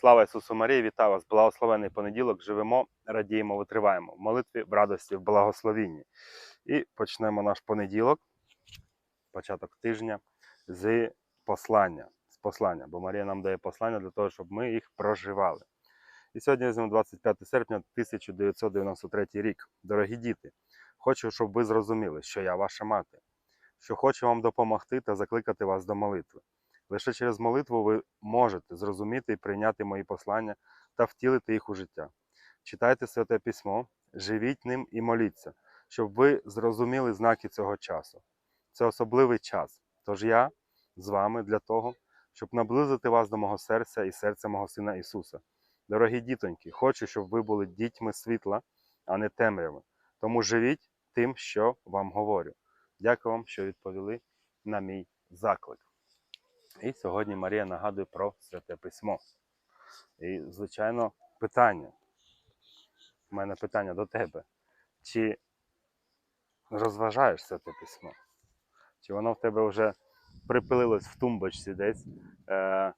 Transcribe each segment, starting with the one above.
Слава Ісусу Марії, вітаю вас! Благословений понеділок. Живемо, радіємо, витриваємо в молитві, в радості, в благословінні. І почнемо наш понеділок, початок тижня, з послання. З послання, бо Марія нам дає послання для того, щоб ми їх проживали. І сьогодні візьмемо 25 серпня 1993 рік. Дорогі діти, хочу, щоб ви зрозуміли, що я ваша мати, що хочу вам допомогти та закликати вас до молитви. Лише через молитву ви можете зрозуміти і прийняти мої послання та втілити їх у життя. Читайте святе письмо, живіть ним і моліться, щоб ви зрозуміли знаки цього часу. Це особливий час. Тож я з вами для того, щоб наблизити вас до мого серця і серця мого Сина Ісуса. Дорогі дітоньки, хочу, щоб ви були дітьми світла, а не темряви. Тому живіть тим, що вам говорю. Дякую вам, що відповіли на мій заклик. І сьогодні Марія нагадує про святе письмо. І, звичайно, питання. У мене питання до тебе. Чи розважаєш святе письмо? Чи воно в тебе вже припилилось в тумбочці десь, е-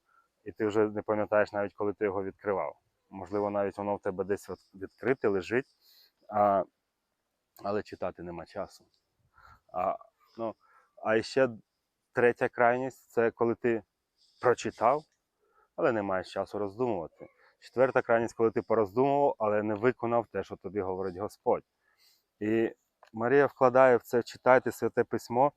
і ти вже не пам'ятаєш навіть, коли ти його відкривав? Можливо, навіть воно в тебе десь відкрите лежить, а, але читати нема часу. А, ну, а ще третя крайність це коли ти прочитав, але не маєш часу роздумувати. Четверта крайність, коли ти пороздумував, але не виконав те, що тобі говорить Господь. І Марія вкладає в це читайте святе письмо,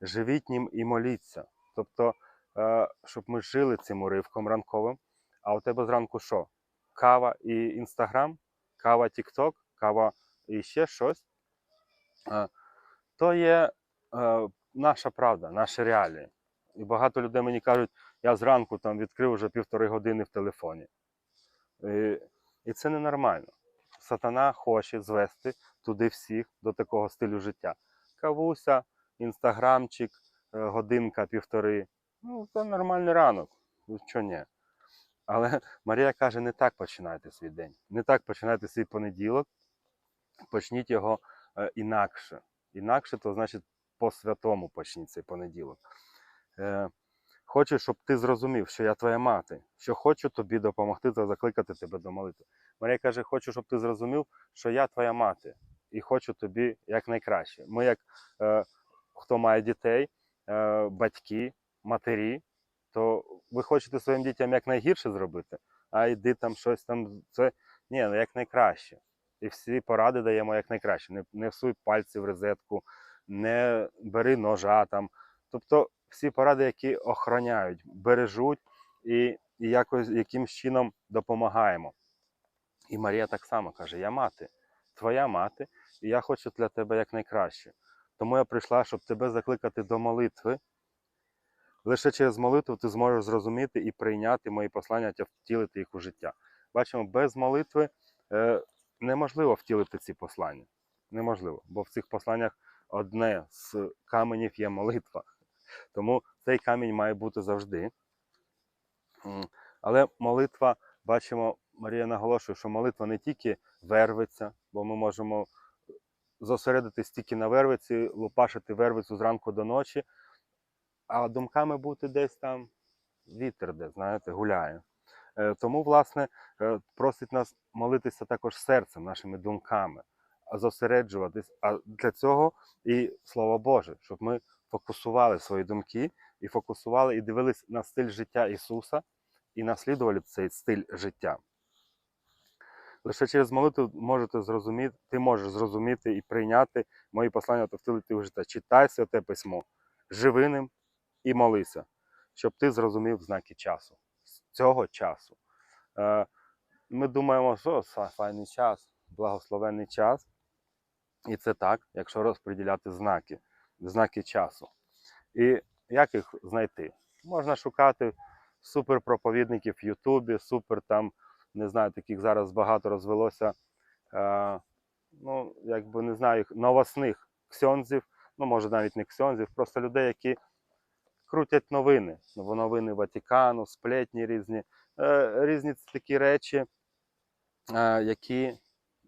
живіть ним і моліться. Тобто, е, щоб ми жили цим уривком ранковим. А у тебе зранку що? Кава і Інстаграм, кава Тікток, кава і ще щось. Е, То є е, наша правда, наші реалії. І багато людей мені кажуть, я зранку там відкрив вже півтори години в телефоні. І, і це ненормально. Сатана хоче звести туди всіх до такого стилю життя. Кавуся, інстаграмчик, е, годинка, півтори. Ну, це нормальний ранок. Ну, що ні. Але Марія каже, не так починайте свій день. Не так починайте свій понеділок. Почніть його е, інакше. Інакше, то значить по-святому почніть цей понеділок. Е, хочу, щоб ти зрозумів, що я твоя мати, що хочу тобі допомогти та закликати тебе до молитви. Марія каже, хочу, щоб ти зрозумів, що я твоя мати і хочу тобі якнайкраще. Ми, як е, хто має дітей, е, батьки, матері, то ви хочете своїм дітям якнайгірше зробити, а йди там щось там. Це ні, ну якнайкраще. І всі поради даємо якнайкраще. Не, не всуй пальці в розетку, не бери ножа там. Тобто всі поради, які охороняють, бережуть і, і якось якимсь чином допомагаємо. І Марія так само каже: Я мати, твоя мати, і я хочу для тебе якнайкраще. Тому я прийшла, щоб тебе закликати до молитви. Лише через молитву ти зможеш зрозуміти і прийняти мої послання та втілити їх у життя. Бачимо, без молитви е, неможливо втілити ці послання. Неможливо, бо в цих посланнях одне з каменів є молитва. Тому цей камінь має бути завжди. Але молитва, бачимо, Марія наголошує, що молитва не тільки вервиться, бо ми можемо зосередитись тільки на вервиці, лупашити вервицю зранку до ночі, а думками бути десь там вітер, де, знаєте, гуляє. Е, Тому, власне, е, просить нас молитися також серцем, нашими думками, зосереджуватись. А для цього і Слово Боже, щоб ми фокусували свої думки і фокусували і дивились на стиль життя Ісуса і наслідували цей стиль життя. Лише через молитву можете зрозуміти, ти можеш зрозуміти і прийняти мої послання та втілити в життя. Читай святе письмо, живи ним і молися, щоб ти зрозумів знаки часу, цього часу. Е, Ми думаємо, що файний час, благословенний час. І це так, якщо розподіляти знаки, знаки часу. І як їх знайти? Можна шукати суперпроповідників в Ютубі, супер там, не знаю, таких зараз багато розвелося. Е, ну, якби не знаю, новосних ксьонзів, ну, може навіть не ксьонзів, просто людей, які крутять новини. Ну, Новини Ватикану, сплетні різні, е, різні такі речі, е, які,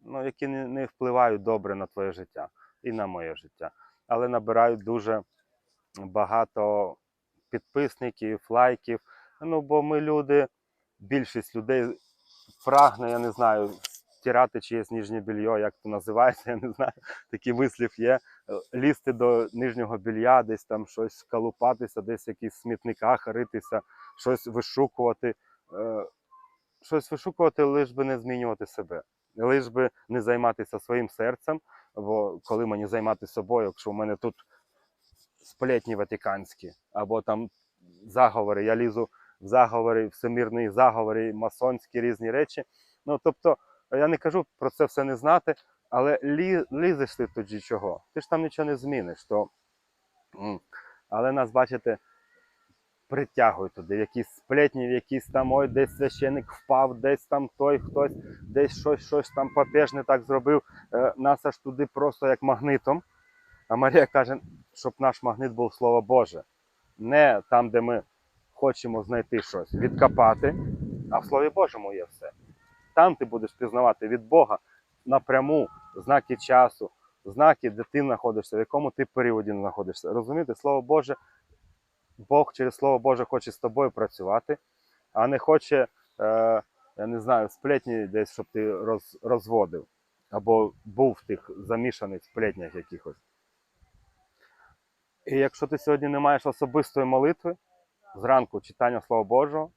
ну, які не, не впливають добре на твоє життя і на моє життя, але набирають дуже багато підписників, лайків. Ну, бо ми люди більшість людей прагне, я не знаю, стирати чиєсь нижнє більйо, як то називається, я не знаю. Такий вислів є. Е, Лізти до нижнього білья, десь там щось калупатися, десь в якихось смітниках ритися, щось вишукувати. Е, Щось вишукувати, лиш би не змінювати себе, лиш би не займатися своїм серцем. Бо коли мені займатися собою, якщо в мене тут сплетні ватиканські, або там заговори, я лізу в заговори, всемірні заговори, масонські різні речі. Ну тобто, я не кажу про це все не знати, але лі, лізеш ти тоді чого? Ти ж там нічого не зміниш. То... Але нас, бачите, притягують туди, в якісь сплетні, в якісь там ой, десь священик впав, десь там той хтось, десь щось, щось там папеж не так зробив. Е, нас аж туди просто як магнитом. А Марія каже, щоб наш магнит був Слово Боже. Не там, де ми хочемо знайти щось, відкопати, а в Слові Божому є все. Там ти будеш пізнавати від Бога напряму знаки часу, знаки, де ти знаходишся, в якому ти періоді знаходишся. Розумієте, Слово Боже, Бог через Слово Боже хоче з тобою працювати, а не хоче, е, я не знаю, сплетні десь, щоб ти роз, розводив або був в тих замішаних сплетнях якихось. І якщо ти сьогодні не маєш особистої молитви, зранку читання Слова Божого,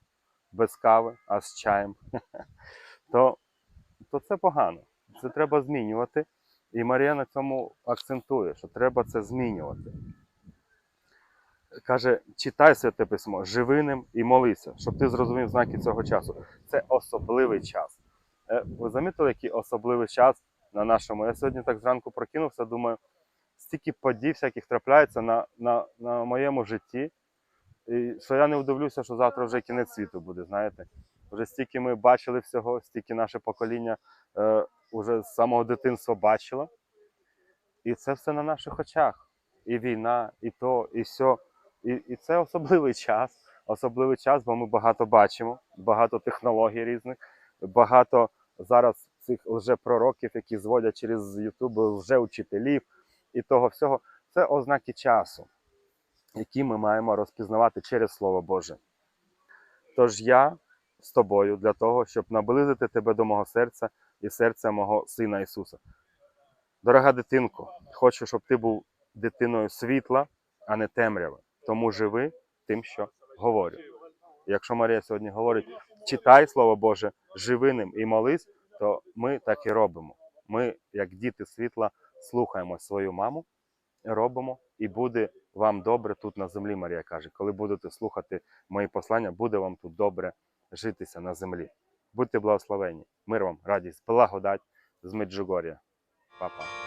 без кави, а з чаєм, то, то це погано. Це треба змінювати. І Марія на цьому акцентує, що треба це змінювати. Каже, читай святе письмо, живи ним і молися, щоб ти зрозумів знаки цього часу. Це особливий час. Е, Ви замітили, який особливий час на нашому? Я сьогодні так зранку прокинувся, думаю, стільки подій всяких трапляється на, на, на моєму житті, і що я не вдивлюся, що завтра вже кінець світу буде, знаєте. Вже стільки ми бачили всього, стільки наше покоління е, уже з самого дитинства бачило. І це все на наших очах. І війна, і то, і сьо. І, і це особливий час. Особливий час, бо ми багато бачимо, багато технологій різних, багато зараз цих лжепророків, які зводять через Ютуб лжеучителів і того всього. Це ознаки часу, які ми маємо розпізнавати через Слово Боже. Тож я з тобою для того, щоб наблизити тебе до мого серця і серця мого Сина Ісуса. Дорога дитинко, хочу, щоб ти був дитиною світла, а не темряви. Тому живи тим, що говорю. Якщо Марія сьогодні говорить, читай Слово Боже, живи ним і молись, то ми так і робимо. Ми, як діти світла, слухаємо свою маму, робимо, і буде вам добре тут на землі, Марія каже. Коли будете слухати мої послання, буде вам тут добре житися на землі. Будьте благословені. Мир вам, радість, благодать з Меджугор'я. Па-па.